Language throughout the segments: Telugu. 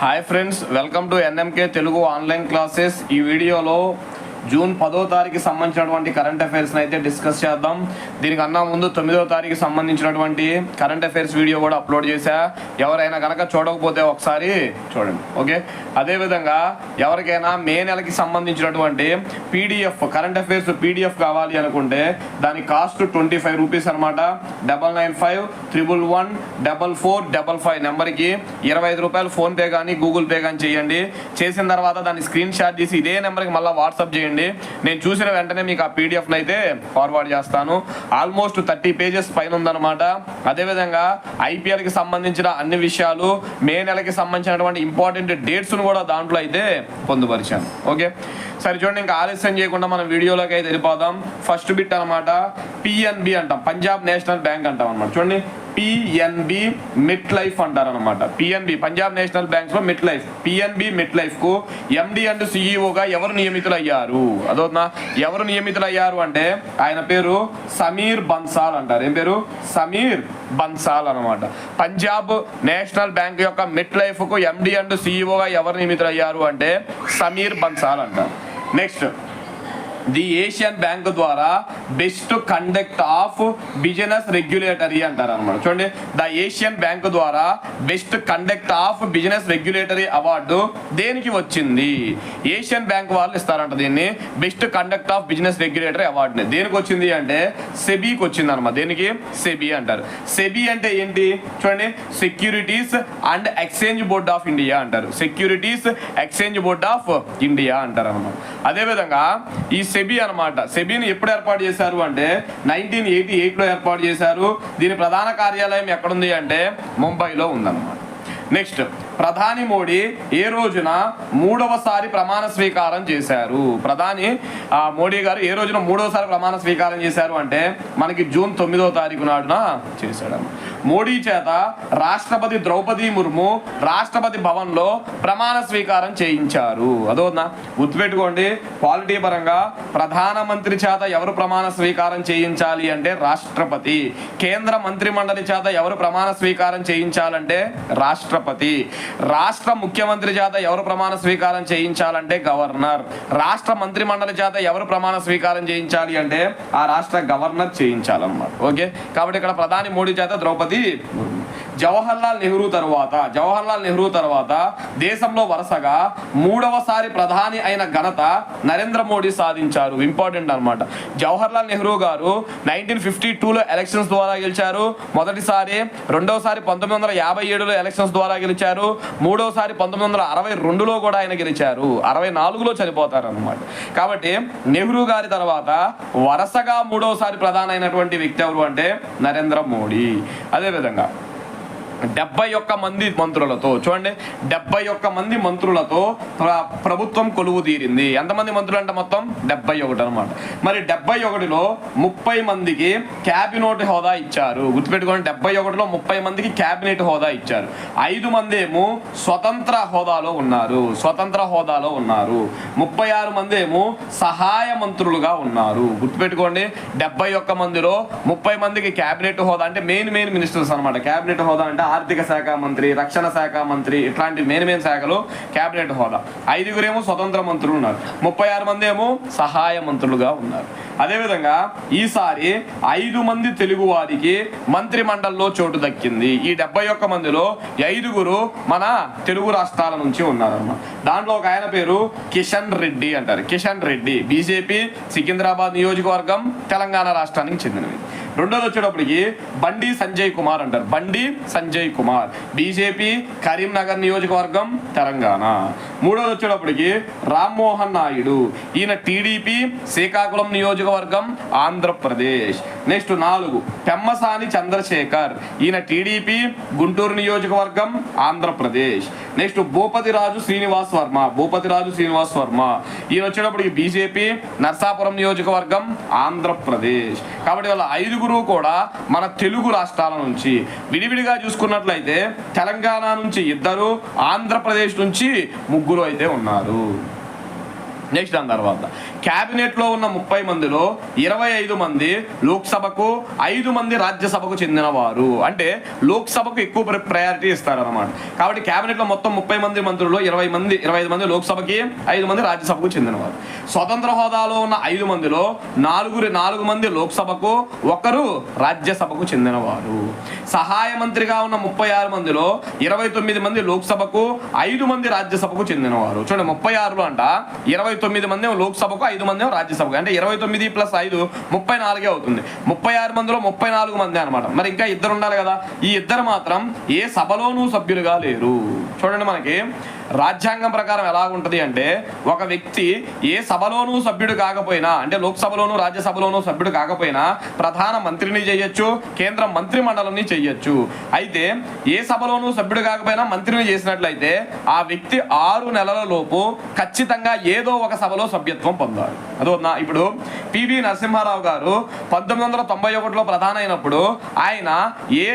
Hi friends welcome to NMK Telugu online classes ఈ వీడియోలో జూన్ పదో తారీఖు సంబంధించినటువంటి కరెంట్ అఫైర్స్ని అయితే డిస్కస్ చేద్దాం. దీనికన్నా ముందు తొమ్మిదో తారీఖు సంబంధించినటువంటి కరెంట్ అఫైర్స్ వీడియో కూడా అప్లోడ్ చేశా. ఎవరైనా కనుక చూడకపోతే ఒకసారి చూడండి. ఓకే? అదేవిధంగా ఎవరికైనా మే నెలకి సంబంధించినటువంటి పీడిఎఫ్ కరెంట్ అఫైర్స్ పీడిఎఫ్ కావాలి అనుకుంటే దాని కాస్ట్ ట్వంటీ ఫైవ్ రూపీస్ అనమాట double nine five triple one double four double five నెంబర్కి ఇరవై ఐదు రూపాయలు ఫోన్పే కానీ గూగుల్ పే కానీ చేయండి. చేసిన తర్వాత దాన్ని స్క్రీన్ షాట్ తీసి ఇదే నెంబర్కి మళ్ళీ వాట్సాప్ చేయండి. నేను చూసిన వెంటనే మీకు ఆ పీడిఎఫ్ని అయితే ఫార్వర్డ్ చేస్తాను. ఆల్మోస్ట్ థర్టీ పేజెస్ పైన ఉందన్నమాట. అదేవిధంగా ఐపీఎల్కి సంబంధించిన అన్ని విషయాలు మే నెలకి సంబంధించినటువంటి ఇంపార్టెంట్ డేట్స్ను కూడా దాంట్లో అయితే పొందుపరిచాను. ఓకే సరే చూడండి ఇంకా ఆలస్యం చేయకుండా మనం వీడియోలోకి అయితే వెళ్ళిపోదాం. ఫస్ట్ బిట్ అనమాట పిఎన్బి అంటాం. పంజాబ్ నేషనల్ బ్యాంక్ అంటాం అనమాట చూడండి పిఎన్బి మిట్ లైఫ్ అంటారు అనమాట పిఎన్బి పంజాబ్ నేషనల్ బ్యాంక్స్లో మిట్ లైఫ్ పిఎన్బి మిట్ లైఫ్కు ఎండి అండ్ సిఇఓగా ఎవరు నియమితులయ్యారు? అదోనా ఎవరు నియమితులయ్యారు అంటే ఆయన పేరు సమీర్ బన్సాల్ అంటారు. ఏం పేరు? సమీర్ బన్సాల్ అనమాట పంజాబ్ నేషనల్ బ్యాంక్ యొక్క మిట్ లైఫ్కు ఎండి అండ్ సిఇఓగా ఎవరు నియమితులయ్యారు అంటే సమీర్ బన్సాల్ అంటారు. నెక్స్ట్ ది ఏషియన్ బ్యాంక్ ద్వారా best conduct of business regulatory అంటారు అనమాట చూడండి ద ఏషియన్ బ్యాంక్ ద్వారా best conduct of business regulatory award దేనికి వచ్చింది? ఏషియన్ బ్యాంక్ వాళ్ళు ఇస్తారంట దీన్ని best conduct of business regulatory అవార్డుని. దేనికి వచ్చింది అంటే సెబీకి వచ్చింది అనమాట దేనికి? సెబీ అంటారు. సెబీ అంటే ఏంటి? చూడండి securities and exchange board of India అంటారు. Securities exchange board of India అంటారు అనమాట అదేవిధంగా ఈ సెబీ అనమాట సెబీని ఎప్పుడు ఏర్పాటు చేశారు అంటే నైన్టీన్ ఎయిటీ ఎయిట్లో ఏర్పాటు చేశారు. దీని ప్రధాన కార్యాలయం ఎక్కడుంది అంటే ముంబైలో ఉందన్నమాట. నెక్స్ట్ ప్రధాని మోడీ ఏ రోజున మూడవసారి ప్రమాణ స్వీకారం చేశారు? ప్రధాని మోడీ గారు ఏ రోజున మూడవసారి ప్రమాణ స్వీకారం చేశారు అంటే మనకి జూన్ తొమ్మిదో తారీఖు నాడున చేశాడు మోడీ చేత రాష్ట్రపతి ద్రౌపది ముర్ము రాష్ట్రపతి భవన్లో ప్రమాణ స్వీకారం చేయించారు. అదోనా గుర్తుపెట్టుకోండి క్వాలిటీ పరంగా ప్రధానమంత్రి చేత ఎవరు ప్రమాణ స్వీకారం చేయించాలి అంటే రాష్ట్రపతి. కేంద్ర మంత్రి మండలి చేత ఎవరు ప్రమాణ స్వీకారం చేయించాలంటే రాష్ట్రపతి. రాష్ట్ర ముఖ్యమంత్రి చేత ఎవరు ప్రమాణ స్వీకారం చేయించాలంటే గవర్నర్. రాష్ట్ర మంత్రి మండలి చేత ఎవరు ప్రమాణ స్వీకారం చేయించాలి అంటే ఆ రాష్ట్ర గవర్నర్ చేయించాలన్నమాట. ఓకే? కాబట్టి ఇక్కడ ప్రధాని మోడీ చేత ద్రౌపది ముర్ము. జవహర్లాల్ నెహ్రూ తర్వాత జవహర్లాల్ నెహ్రూ తర్వాత దేశంలో వరుసగా మూడవసారి ప్రధాని అయిన ఘనత నరేంద్ర మోడీ సాధించారు. ఇంపార్టెంట్ అన్నమాట. జవహర్లాల్ నెహ్రూ గారు నైన్టీన్ ఫిఫ్టీ టూలో ఎలక్షన్స్ ద్వారా గెలిచారు. మొదటిసారి రెండోసారి పంతొమ్మిది వందల యాభై ఏడులో ఎలక్షన్స్ ద్వారా గెలిచారు. మూడవసారి పంతొమ్మిది వందల అరవై రెండులో కూడా ఆయన గెలిచారు. అరవై నాలుగులో చనిపోతారు అనమాట కాబట్టి నెహ్రూ గారి తర్వాత వరుసగా మూడవసారి ప్రధాని అయినటువంటి వ్యక్తి ఎవరు అంటే నరేంద్ర మోడీ. అదేవిధంగా డెబ్బై ఒక్క మంది మంత్రులతో చూడండి డెబ్బై ఒక్క మంది మంత్రులతో ప్రభుత్వం కొలువు తీరింది. ఎంతమంది మంత్రులు అంటే మొత్తం? డెబ్బై ఒకటి అనమాట మరి డెబ్బై ఒకటిలో ముప్పై మందికి క్యాబినెట్ హోదా ఇచ్చారు. గుర్తుపెట్టుకోండి డెబ్బై ఒకటిలో ముప్పై మందికి క్యాబినెట్ హోదా ఇచ్చారు. ఐదు మంది ఏమో స్వతంత్ర హోదాలో ఉన్నారు. స్వతంత్ర హోదాలో ఉన్నారు. ముప్పై ఆరు మంది ఏమో సహాయ మంత్రులుగా ఉన్నారు. గుర్తుపెట్టుకోండి డెబ్బై ఒక్క మందిలో ముప్పై మందికి క్యాబినెట్ హోదా అంటే మెయిన్ మెయిన్ మినిస్టర్స్ అనమాట క్యాబినెట్ హోదా అంటే ఆర్థిక శాఖ మంత్రి రక్షణ శాఖ మంత్రి ఇట్లాంటి మెయిన్ మెయిన్ శాఖలు క్యాబినెట్ హోదా. ఐదుగురేమో స్వతంత్ర మంత్రులు ఉన్నారు. ముప్పై ఆరు మంది ఏమో సహాయ మంత్రులుగా ఉన్నారు. అదేవిధంగా ఈసారి ఐదు మంది తెలుగు వారికి మంత్రి మండలిలో చోటు దక్కింది. ఈ డెబ్బై ఒక్క మందిలో ఐదుగురు మన తెలుగు రాష్ట్రాల నుంచి ఉన్నారన్నమాట. దాంట్లో ఒక ఆయన పేరు కిషన్ రెడ్డి అంటారు. కిషన్ రెడ్డి బీజేపీ సికింద్రాబాద్ నియోజకవర్గం తెలంగాణ రాష్ట్రానికి చెందినవి. రెండోది వచ్చేటప్పటికి బండి సంజయ్ కుమార్ అంటారు. బండి సంజయ్ కుమార్. బీజేపీ కరీంనగర్ నియోజకవర్గం తెలంగాణ. మూడోది వచ్చేటప్పటికి రామ్మోహన్ నాయుడు. ఈయన టీడీపీ శ్రీకాకుళం నియోజకవర్గం ఆంధ్రప్రదేశ్. నెక్స్ట్ నాలుగు పెమ్మసాని చంద్రశేఖర్. ఈయన టీడీపీ గుంటూరు నియోజకవర్గం ఆంధ్రప్రదేశ్. నెక్స్ట్ భూపతి రాజు శ్రీనివాస్ వర్మ భూపతి రాజు శ్రీనివాస్ వర్మ. ఈయన వచ్చేటప్పటికి బీజేపీ నర్సాపురం నియోజకవర్గం ఆంధ్రప్రదేశ్. కాబట్టి వాళ్ళ ఐదుగురు కూడా మన తెలుగు రాష్ట్రాల నుంచి విడివిడిగా చూసుకున్నట్లయితే తెలంగాణ నుంచి ఇద్దరు ఆంధ్రప్రదేశ్ నుంచి ముగ్గురు అయితే ఉన్నారు. నెక్స్ట్ దాని తర్వాత. క్యాబినెట్లో ఉన్న ముప్పై మందిలో ఇరవై ఐదు మంది లోక్సభకు ఐదు మంది రాజ్యసభకు చెందినవారు. అంటే లోక్సభకు ఎక్కువ ప్రయారిటీ ఇస్తారన్నమాట. కాబట్టి క్యాబినెట్లో మొత్తం ముప్పై మంది మంత్రుల్లో ఇరవై మంది ఇరవై మంది లోక్సభకి ఐదు మంది రాజ్యసభకు చెందినవారు. స్వతంత్ర హోదాలో ఉన్న ఐదు మందిలో నాలుగురు నాలుగు మంది లోక్సభకు ఒకరు రాజ్యసభకు చెందినవారు. సహాయ మంత్రిగా ఉన్న ముప్పై ఆరు మందిలో ఇరవై తొమ్మిది మంది లోక్సభకు ఐదు మంది రాజ్యసభకు చెందినవారు. చూడండి ముప్పై ఆరులో అంట ఇరవై తొమ్మిది మంది లోక్సభకు ఐదు మంది రాజ్యసభకు. అంటే ఇరవై తొమ్మిది ప్లస్ ఐదు ముప్పై నాలుగే అవుతుంది. ముప్పై ఆరు మందిలో ముప్పై నాలుగు మంది అనమాట మరి ఇంకా ఇద్దరు ఉండాలి కదా. ఈ ఇద్దరు మాత్రం ఏ సభలోనూ సభ్యులుగా లేరు. చూడండి మనకి రాజ్యాంగం ప్రకారం ఎలా ఉంటుంది అంటే ఒక వ్యక్తి ఏ సభలోనూ సభ్యుడు కాకపోయినా అంటే లోక్సభలోనూ రాజ్యసభలోనూ సభ్యుడు కాకపోయినా ప్రధాన మంత్రిని చేయొచ్చు కేంద్ర మంత్రి మండలిని చేయొచ్చు. అయితే ఏ సభలోనూ సభ్యుడు కాకపోయినా మంత్రిని చేసినట్లయితే ఆ వ్యక్తి ఆరు నెలల లోపు ఖచ్చితంగా ఏదో ఒక సభలో సభ్యత్వం పొందాలి అదోనా ఇప్పుడు పివి నరసింహారావు గారు పంతొమ్మిది వందల తొంభై ఒకటిలో ప్రధాన అయినప్పుడు ఆయన ఏ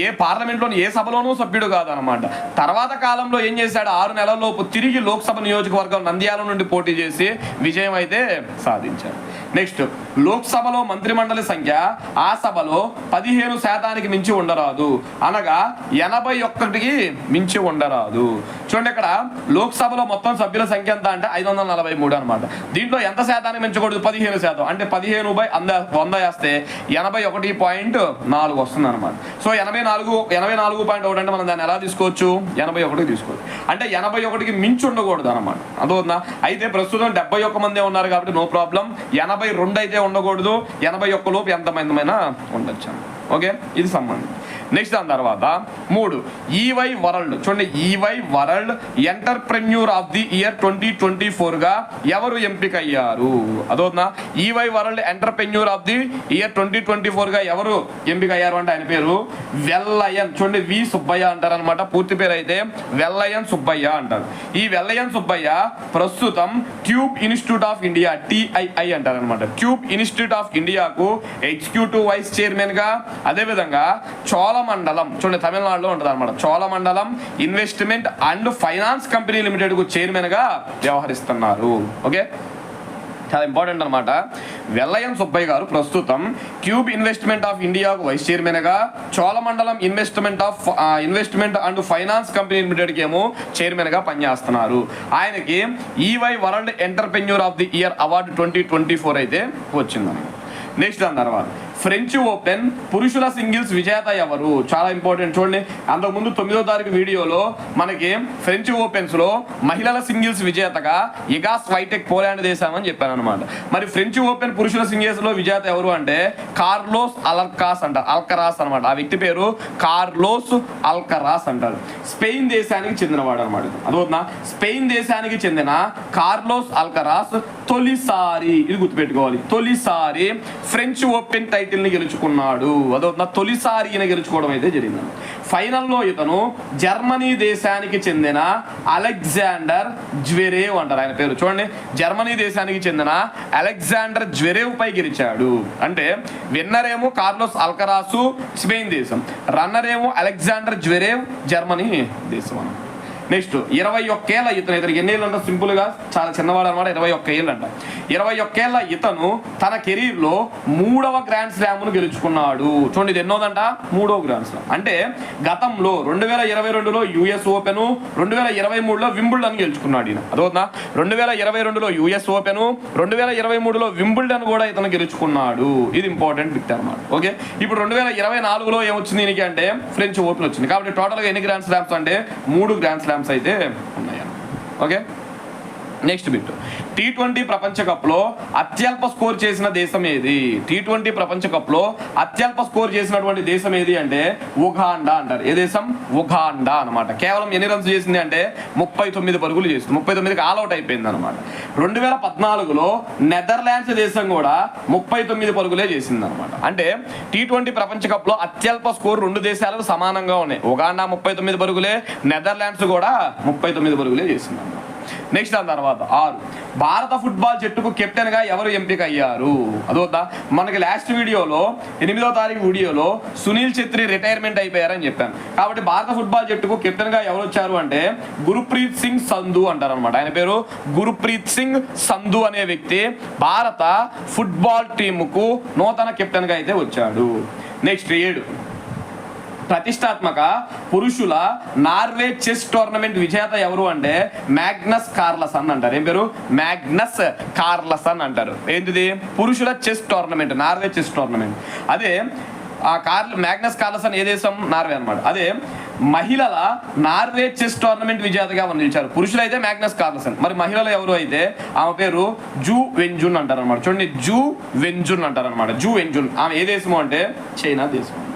ఏ పార్లమెంట్లోని ఏ సభలోనూ సభ్యుడు కాదనమాట. తర్వాత కాలంలో ఏం చేశాడు? ఆరు నెలలోపు తిరిగి లోక్సభ నియోజకవర్గం నంద్యాల నుండి పోటీ చేసి విజయం అయితే సాధించారు. నెక్స్ట్ లోక్సభలో మంత్రిమండలి సంఖ్య ఆ సభలో పదిహేను శాతానికి మించి ఉండరాదు. అనగా ఎనభై ఒక్కటికి మించి ఉండరాదు. చూడండి ఇక్కడ లోక్సభలో మొత్తం సభ్యుల సంఖ్య ఎంత అంటే ఐదు వందల నలభై మూడు అనమాట దీంట్లో ఎంత శాతానికి మించకూడదు పదిహేను శాతం. అంటే పదిహేను బై అంద వంద వేస్తే ఎనభై ఒకటి పాయింట్ నాలుగు వస్తుంది అనమాట సో ఎనభై నాలుగు ఎనభై నాలుగు పాయింట్ ఒకటి అంటే మనం దాన్ని ఎలా తీసుకోవచ్చు? ఎనభై ఒకటికి తీసుకోవచ్చు. అంటే ఎనభై ఒకటికి మించి ఉండకూడదు అనమాట అదవుతుందా అయితే ప్రస్తుతం డెబ్బై ఒక్క మందే ఉన్నారు కాబట్టి నో ప్రాబ్లం. ఎనభై రెండు అయితే ఉండకూడదు. ఎనభై ఒక్క లోపు ఎంతమందిమైనా ఉండొచ్చు. ఓకే? ఇది సంబంధం. నెక్స్ట్ దాని తర్వాత మూడు ఈవై వరల్డ్. చూడండి EY world entrepreneur of the year twenty twenty గా ఎవరు ఎంపిక అయ్యారు అదోనా EY world entrepreneur of the year twenty twenty గా ఎవరు ఎంపిక అయ్యారు అంటే ఆయన పేరు వెల్లయన్ చూడండి వి సుబ్బయ్య అంటారు అనమాట పూర్తి పేరు అయితే వెల్లయన్ సుబ్బయ్య అంటారు. ఈ వెల్లయన్ సుబ్బయ్య ప్రస్తుతం tube institute of India TII అంటారు అనమాట ట్యూబ్ ఇన్స్టిట్యూట్ ఆఫ్ ఇండియాకు ఎగ్జిక్యూటివ్ వైస్ చైర్మన్గా అదేవిధంగా చోళమండలం. చూడండి తమిళనాడులో ఉంటుంది అనమాట Cholamandalam investment and finance company లిమిటెడ్కు చైర్మన్గా వ్యవహరిస్తున్నారు. ఓకే? చాలా ఇంపార్టెంట్ అనమాట వెల్లయం సుబ్బయ్య గారు ప్రస్తుతం క్యూబ్ ఇన్వెస్ట్మెంట్ ఆఫ్ ఇండియాకు వైస్ చైర్మన్గా Cholamandalam investment of investment and finance company లిమిటెడ్కి ఏమో చైర్మన్గా పనిచేస్తున్నారు. ఆయనకి EY world entrepreneur of the year award twenty twenty four అయితే వచ్చిందన్నమాట నెక్స్ట్ దాని తర్వాత. ఫ్రెంచ్ ఓపెన్ పురుషుల సింగిల్స్ విజేత ఎవరు? చాలా ఇంపార్టెంట్. చూడండి అంతకుముందు తొమ్మిదో తారీఖు వీడియోలో మనకి ఫ్రెంచ్ ఓపెన్స్లో మహిళల సింగిల్స్ విజేతగా ఇగాస్ వైటెక్ పోలాండ్ దేశం చెప్పాను అనమాట మరి ఫ్రెంచ్ ఓపెన్ పురుషుల సింగిల్స్లో విజేత ఎవరు అంటే కార్లోస్ అల్కాస్ అంటారు అల్కరాస్ అనమాట ఆ వ్యక్తి పేరు కార్లోస్ అల్కరాస్ అంటారు. స్పెయిన్ దేశానికి చెందినవాడు అనమాట అదవుతుందా స్పెయిన్ దేశానికి చెందిన కార్లోస్ అల్కరాస్ తొలిసారి ఇది గుర్తుపెట్టుకోవాలి తొలిసారి ఫ్రెంచ్ ఓపెన్ టైటిల్ ని గెలుచుకున్నాడు. అదవుతుందా తొలిసారి ఈయన గెలుచుకోవడం అయితే జరిగింది. ఫైనల్లో ఇతను జర్మనీ దేశానికి చెందిన అలెగ్జాండర్ జ్వెరేవ్ అంటారు. ఆయన పేరు చూడండి. జర్మనీ దేశానికి చెందిన అలెగ్జాండర్ జ్వెరేవ్ పై గెలిచాడు. అంటే విన్నర్ ఏమో కార్లోస్ అల్కరాసు స్పెయిన్ దేశం. రన్నర్ ఏమో అలెగ్జాండర్ జ్వెరేవ్ జర్మనీ దేశం అన్నమాట. నెక్స్ట్ ఇరవై ఒక్కేళ్ళ ఇతను ఇతనికి ఎన్ని ఏళ్ళు అంట సింపుల్గా చాలా చిన్నవాడు అనమాట ఇరవై ఒక్క ఏళ్ళు అంట ఇరవై ఒక్కేళ్ళ ఇతను తన కెరీర్లో మూడవ గ్రాండ్ స్లామ్ను గెలుచుకున్నాడు. చూడండి ఇది ఎన్నోదంట? మూడవ గ్రాండ్ స్లామ్. అంటే గతంలో రెండు వేల ఇరవై రెండులో యుఎస్ ఓపెన్ రెండు వేల ఇరవై మూడులో వింబుల్డన్ గెలుచుకున్నాడు ఈయన. అదవుతుందా రెండు వేల ఇరవై రెండులో యుఎస్ ఓపెన్ రెండు వేల ఇరవై మూడులో వింబుల్డన్ కూడా ఇతను గెలుచుకున్నాడు. ఇది ఇంపార్టెంట్ బిట్ అనమాట ఓకే? ఇప్పుడు రెండు వేల ఇరవై నాలుగులో ఏమొచ్చింది దీనికి అంటే? ఫ్రెంచ్ ఓపెన్ వచ్చింది. కాబట్టి టోటల్గా ఎన్ని గ్రాండ్ స్లామ్స్ అంటే? మూడు గ్రాండ్ స్లామ్స్ అయితే ఉన్నాయి okay next bit T twenty ప్రపంచ కప్లో అత్యల్ప స్కోర్ చేసిన దేశం ఏది? టీ ట్వంటీ ప్రపంచ కప్లో అత్యల్ప స్కోర్ చేసినటువంటి దేశం ఏది అంటే ఉగాండా అంటారు. ఏ దేశం? ఉగాండా అనమాట కేవలం ఎన్ని రన్స్ చేసింది అంటే ముప్పై తొమ్మిది పరుగులు చేసింది. ముప్పై తొమ్మిదికి ఆల్అౌట్ అయిపోయింది అనమాట రెండు వేల పద్నాలుగులో నెదర్లాండ్స్ దేశం కూడా ముప్పై తొమ్మిది పరుగులే చేసింది అనమాట అంటే టీ ట్వంటీ ప్రపంచ కప్లో అత్యల్ప స్కోర్ రెండు దేశాలకు సమానంగా ఉన్నాయి. ఉగాండా ముప్పై తొమ్మిది పరుగులే నెదర్లాండ్స్ కూడా ముప్పై తొమ్మిది పరుగులే చేసింది అనమాట నెక్స్ట్ దాని తర్వాత ఆరు. భారత ఫుట్బాల్ జట్టుకు కెప్టెన్గా ఎవరు ఎంపిక అయ్యారు అదొద్దా మనకి లాస్ట్ వీడియోలో ఎనిమిదో తారీఖు వీడియోలో సునీల్ ఛెత్రి రిటైర్మెంట్ అయిపోయారని చెప్పాను. కాబట్టి భారత ఫుట్బాల్ జట్టుకు కెప్టెన్గా ఎవరు వచ్చారు అంటే గురుప్రీత్ సింగ్ సంధు అంటారు అనమాట ఆయన పేరు గురుప్రీత్ సింగ్ సంధు అనే వ్యక్తి భారత ఫుట్బాల్ టీముకు నూతన కెప్టెన్గా అయితే వచ్చాడు. నెక్స్ట్ ఏడు. ప్రతిష్టాత్మక పురుషుల నార్వే చెస్ టోర్నమెంట్ విజేత ఎవరు అంటే మ్యాగ్నస్ కార్లసన్ అంటారు. ఏం పేరు? మ్యాగ్నస్ కార్లసన్ అంటారు. ఏంటిది? పురుషుల chess tournament Norway chess tournament. అదే ఆ కార్ల్ మ్యాగ్నస్ కార్లసన్ ఏ దేశం? నార్వే అన్నమాట. అదే మహిళల నార్వే చెస్ టోర్నమెంట్ విజేతగా నిలిచారు. పురుషులు అయితే మ్యాగ్నస్ కార్లసన్. మరి మహిళలు ఎవరు అయితే? ఆమె పేరు జూ వెంజున్ అంటారు అనమాట చూడండి జూ వెంజున్ అంటారు అనమాట జూ వెంజున్. ఆమె ఏ దేశము అంటే? చైనా దేశం.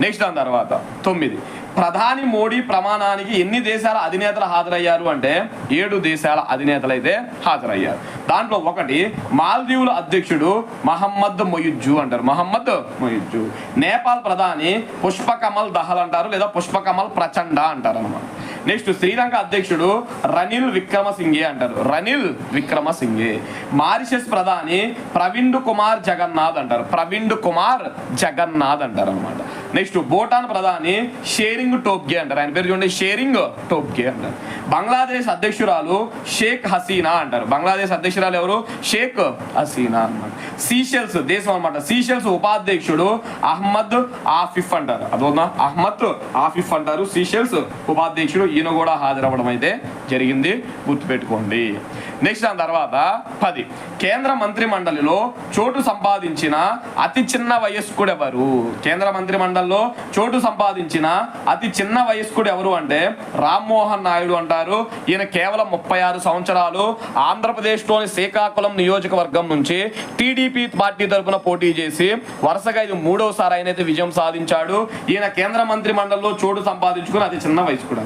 నెక్స్ట్ దాని తర్వాత తొమ్మిది. ప్రధాని మోడీ ప్రమాణానికి ఎన్ని దేశాల అధినేతలు హాజరయ్యారు అంటే ఏడు దేశాల అధినేతలు అయితే హాజరయ్యారు. దాంట్లో ఒకటి మాల్దీవుల అధ్యక్షుడు మహమ్మద్ మొయుజ్జు అంటారు. మహమ్మద్ మొయుజ్జు. నేపాల్ ప్రధాని పుష్పకమల్ దహల్ అంటారు లేదా పుష్పకమల్ ప్రచండ అంటారు అనమాట నెక్స్ట్ శ్రీలంక అధ్యక్షుడు రనిల్ విక్రమసింగే అంటారు. రనిల్ విక్రమసింగే మారిషస్ ప్రధాని ప్రవీణ్ కుమార్ జగన్నాథ్ అంటారు. ప్రవీణ్ కుమార్ జగన్నాథ్ అంటారు అనమాట నెక్స్ట్ భూటాన్ ప్రధాని షేరింగ్ టోప్గే అంటారు. ఆయన పేరు చూడండి షేరింగ్ టోప్గే అంటారు. బంగ్లాదేశ్ అధ్యక్షురాలు షేక్ హసీనా అంటారు. బంగ్లాదేశ్ అధ్యక్షురాలు ఎవరు? షేక్ హసీనా అన్నమాట. సీషెల్స్ దేశం అన్నమాట. సీషెల్స్ ఉపాధ్యక్షుడు అహ్మద్ ఆఫిఫ్ అంటారు. అదోనా అహ్మద్ ఆఫిఫ్ అంటారు. సీషెల్స్ ఉపాధ్యక్షుడు. ఈయన కూడా హాజరవ్వడం అయితే జరిగింది. గుర్తుపెట్టుకోండి. నెక్స్ట్ దాని తర్వాత పది. కేంద్ర మంత్రి మండలిలో చోటు సంపాదించిన అతి చిన్న వయస్కుడు ఎవరు? కేంద్ర మంత్రి మండలిలో చోటు సంపాదించిన అతి చిన్న వయస్కుడు ఎవరు అంటే రామ్మోహన్ నాయుడు అంటారు. ఈయన కేవలం ముప్పై ఆరు సంవత్సరాలు ఆంధ్రప్రదేశ్లోని శ్రీకాకుళం నియోజకవర్గం నుంచి టీడీపీ పార్టీ తరపున పోటీ చేసి వరుసగా ఇది మూడవసారి ఆయన అయితే విజయం సాధించాడు. ఈయన కేంద్ర మంత్రి మండలిలో చోటు సంపాదించుకుని అతి చిన్న వయస్కుడు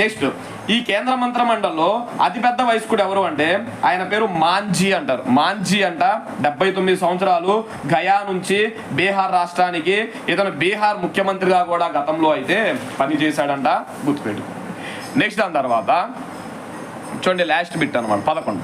నెక్స్ట్ ఈ కేంద్ర మంత్ర మండలిలో అతిపెద్ద వయస్కుడు ఎవరు అంటే ఆయన పేరు మాంజీ అంటారు. మాంజీ అంట డెబ్బై తొమ్మిది సంవత్సరాలు గయా నుంచి బీహార్ రాష్ట్రానికి ఇతను బీహార్ ముఖ్యమంత్రిగా కూడా గతంలో అయితే పనిచేశాడంట గుర్తుపెట్టు నెక్స్ట్ దాని తర్వాత చూడండి లాస్ట్ బిట్ అనమాట పదకొండు.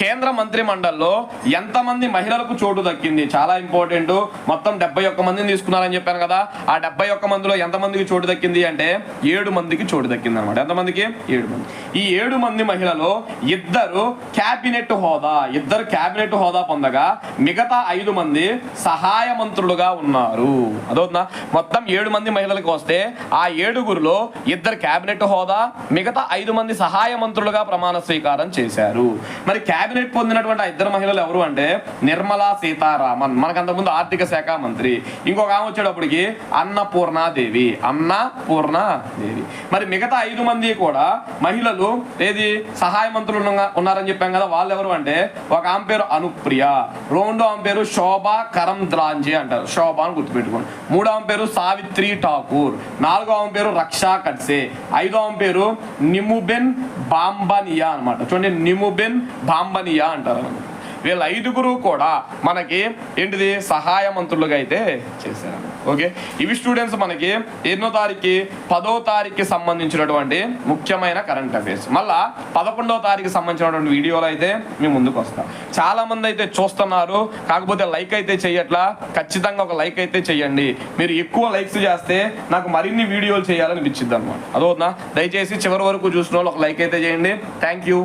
కేంద్ర మంత్రి మండలిలో ఎంతమంది మహిళలకు చోటు దక్కింది? చాలా ఇంపార్టెంట్ మొత్తం డెబ్బై ఒక్క మందిని తీసుకున్నారని చెప్పాను కదా. ఆ డెబ్బై ఒక్క మందిలో ఎంతమందికి చోటు దక్కింది అంటే ఏడు మందికి చోటు దక్కింది అనమాట ఎంతమందికి? ఏడు మంది. ఈ ఏడు మంది మహిళలో ఇద్దరు క్యాబినెట్ హోదా ఇద్దరు క్యాబినెట్ హోదా పొందగా మిగతా ఐదు మంది సహాయ మంత్రులుగా ఉన్నారు. అదవుతుందా మొత్తం ఏడు మంది మహిళలకు వస్తే ఆ ఏడుగురులో ఇద్దరు క్యాబినెట్ హోదా మిగతా ఐదు మంది సహాయ మంత్రులుగా ప్రమాణ స్వీకారం చేశారు. మరి క్యాబినెట్ పొందినటువంటి ఆ ఇద్దరు మహిళలు ఎవరు అంటే నిర్మలా సీతారామన్. మనకు అంతకుముందు ఆర్థిక శాఖ మంత్రి. ఇంకొక ఆమె వచ్చేటప్పటికి అన్నపూర్ణాదేవి. అన్నపూర్ణాదేవి. మరి మిగతా ఐదు మంది కూడా మహిళలు ఏది? సహాయ మంత్రులు ఉన్నారని చెప్పాం కదా వాళ్ళు ఎవరు అంటే ఒక ఆమె పేరు అనుప్రియ. రెండో ఆమె పేరు శోభా కరం ద్రాంజే అంటారు. శోభా అని గుర్తుపెట్టుకోండి. మూడో ఆమె పేరు సావిత్రి ఠాకూర్. నాలుగో ఆమె పేరు రక్షా కట్సే ఐదో ఆమె పేరు నిముబెన్ బాంబనియా అన్నమాట. చూడండి నిముబెన్ బాంబనియా అంటారు. అనమాట వీళ్ళ ఐదుగురు కూడా మనకి ఏంటిది? సహాయ మంత్రులుగా అయితే చేశారు. ఓకే? ఇవి స్టూడెంట్స్ మనకి ఎన్నో తారీఖు పదో తారీఖుకి సంబంధించినటువంటి ముఖ్యమైన కరెంట్ అఫైర్స్. మళ్ళా పదకొండవ తారీఖుకి సంబంధించినటువంటి వీడియోలు అయితే మేము ముందుకు వస్తాం చాలా మంది అయితే చూస్తున్నారు కాకపోతే లైక్ అయితే చెయ్యట్లా. ఖచ్చితంగా ఒక లైక్ అయితే చెయ్యండి. మీరు ఎక్కువ లైక్స్ చేస్తే నాకు మరిన్ని వీడియోలు చేయాలని అనిపించింది అనమాట అదవుతుందా దయచేసి చివరి వరకు చూసిన వాళ్ళు ఒక లైక్ అయితే చేయండి. Thank you.